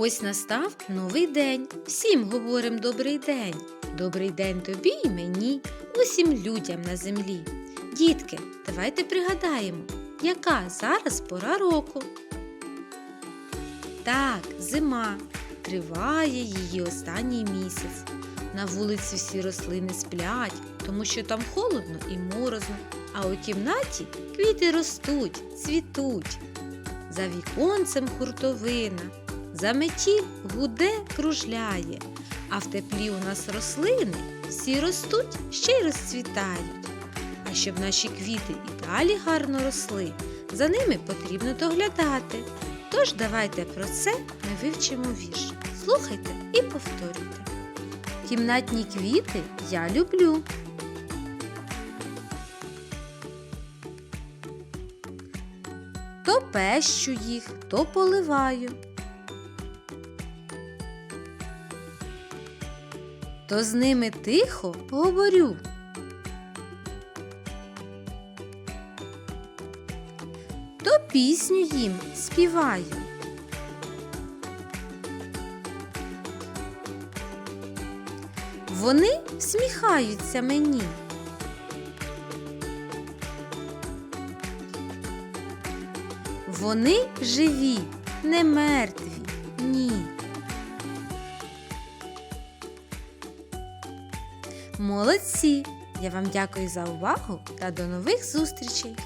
Ось настав новий день. Всім говорим добрий день. Добрий день тобі і мені, усім людям на землі. Дітки, давайте пригадаємо, яка зараз пора року. Так, зима. Триває її останній місяць. На вулиці всі рослини сплять, тому що там холодно і морозно, а у кімнаті квіти ростуть, цвітуть. За віконцем хуртовина, за метіль гуде кружляє, а в теплі у нас рослини всі ростуть ще й розцвітають. А щоб наші квіти і далі гарно росли, за ними потрібно доглядати. Тож давайте про це ми вивчимо вірш. Слухайте і повторюйте. Кімнатні квіти я люблю. То пещу їх, то поливаю. То з ними тихо говорю. То пісню їм співаю. Вони всміхаються мені. Вони живі, не мертві, Молодці! Я вам дякую за увагу та до нових зустрічей!